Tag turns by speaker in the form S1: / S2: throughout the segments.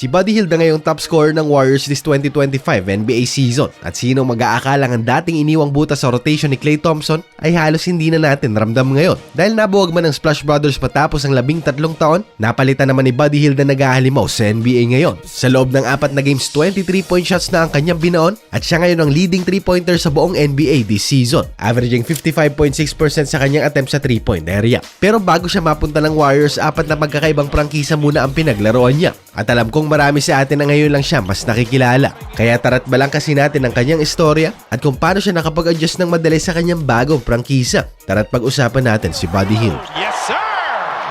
S1: Si Buddy Hield na ngayong top scorer ng Warriors this 2025 NBA season at sino mag-aakalang ang dating iniwang butas sa rotation ni Klay Thompson ay halos hindi na natin ramdam ngayon. Dahil nabuwag man ng Splash Brothers matapos ang labing tatlong taon, napalitan naman ni Buddy Hield na naghahalimaw sa NBA ngayon. Sa loob ng apat na games, 23 point shots na ang kanyang binaon at siya ngayon ang leading 3-pointer sa buong NBA this season, averaging 55.6% sa kanyang attempt sa 3-point area. Pero bago siya mapunta ng Warriors, apat na magkakaibang prangkisa muna ang pinaglaruan niya. At alam kong marami sa atin na ngayon lang siya mas nakikilala. Kaya tara't balang kasi natin ang kanyang istorya at kung paano siya nakapag-adjust ng madali sa kanyang bagong prangkisa. Tara't pag-usapan natin si Buddy Hield.
S2: Yes, sir.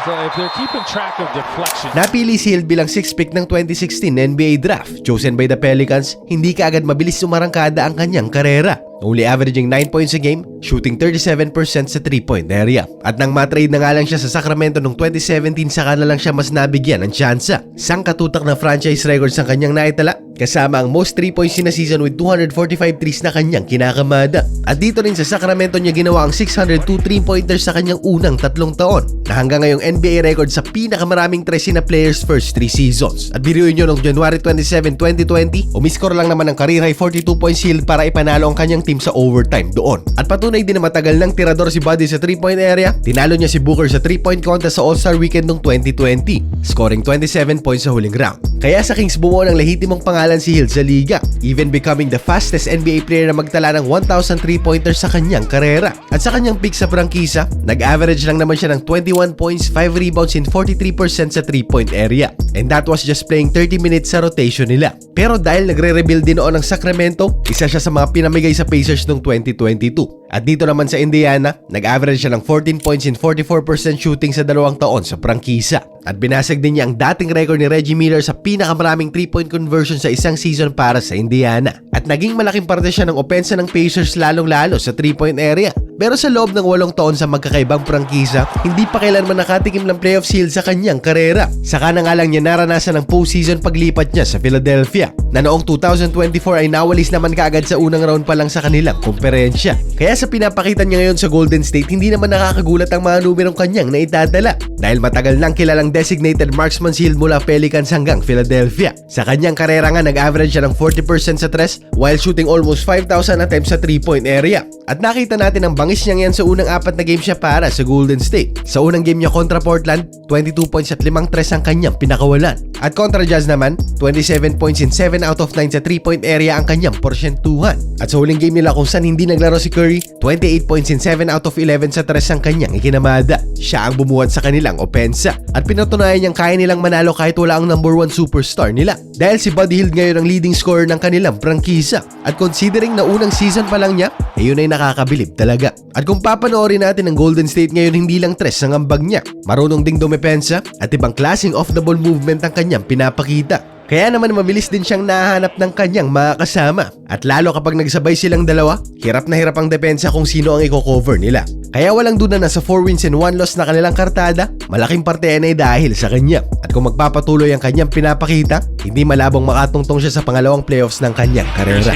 S2: So if they're keeping track of deflection,
S1: Napili si Hill bilang 6th pick ng 2016 NBA draft. Chosen by the Pelicans, hindi kaagad mabilis sumarangkada ang kanyang karera. Only averaging 9 points a game, shooting 37% sa 3-point area. At nang matrade na nga lang siya sa Sacramento noong 2017, saka na lang siya mas nabigyan ng tsansa. Sang katutak na franchise records ang kanyang naitala, kasama ang most 3 points in a season with 245 threes na kanyang kinakamada. At dito rin sa Sacramento niya ginawa ang 602 3-pointers sa kanyang unang tatlong taon na hanggang ngayong NBA record sa pinakamaraming tres na players first 3 seasons. At biruin nyo noong January 27, 2020, umiscore lang naman ng career high 42 points Hill para ipanalo ang kanyang team sa overtime doon. At patunay din na matagal ng tirador si Buddy sa 3-point area, tinalo niya si Booker sa 3-point contest sa All-Star Weekend noong 2020, scoring 27 points sa huling round. Kaya sa Kings bumuo ng lehitimong pangalan si Hill sa liga, even becoming the fastest NBA player na magtala ng 1,000 3-pointers sa kanyang karera. At sa kanyang pick sa prangkisa, nag-average lang naman siya ng 21 points, 5 rebounds, and 43% sa 3-point area. And that was just playing 30 minutes sa rotation nila. Pero dahil nagre-rebuild din noon ng Sacramento, isa siya sa mga pinamigay sa Pacers noong 2022. At dito naman sa Indiana, nag-average siya ng 14 points and 44% shooting sa dalawang taon sa prangkisa. At binasag din niya ang dating record ni Reggie Miller sa pinakamaraming 3-point conversion sa isang season para sa Indiana. At naging malaking parte siya ng opensa ng Pacers lalong-lalo sa 3-point area. Pero sa loob ng walong taon sa magkakaibang prangkisa, hindi pa kailanman nakatikim ng playoff seal sa kanyang karera. Saka na nga lang niya naranasan ng postseason paglipat niya sa Philadelphia, na noong 2024 ay nawalis naman kaagad sa unang round pa lang sa kanilang komperensya. Kaya sa pinapakita niya ngayon sa Golden State, hindi naman nakakagulat ang mga numerong kanyang naitadala. Dahil matagal nang kilalang designated marksman shield mula Pelicans hanggang Philadelphia. Sa kanyang karera nga nag-average siya ng 40% sa tres while shooting almost 5,000 attempts sa 3-point area. At nakita natin ang bangis niya yan sa unang apat na game siya para sa Golden State. Sa unang game niya kontra Portland, 22 points at 5 tres ang kanyang pinakawalan. At kontra Jazz naman, 27 points in 7 out of 9 sa 3-point area ang kanyang porsyentuhan. At sa huling game nila kung saan hindi naglaro si Curry, 28 points in 7 out of 11 sa tres ang kanyang ikinamada. Siya ang bumuhat sa kanilang opensa. At pinatunayan niyang kaya nilang manalo kahit wala ang number 1 superstar nila. Dahil si Buddy Hield ngayon ang leading scorer ng kanilang prangkisa. At considering na unang season pa lang niya, eh yun ay nakakabilib talaga. At kung papanoorin natin ang Golden State ngayon hindi lang tres ang ambag niya. Marunong ding dumepensa at ibang klaseng off-the-ball movement ang kanyang pinapakita. Kaya naman mabilis din siyang nahanap ng kanyang mga kasama. At lalo kapag nagsabay silang dalawa, hirap na hirap ang depensa kung sino ang i-cover nila. Kaya walang duda na sa 4 wins and 1 loss na kanilang kartada, malaking parte yan ay dahil sa kanya. At kung magpapatuloy ang kanyang pinapakita, hindi malabong makatungtong siya sa pangalawang playoffs ng kanyang karera.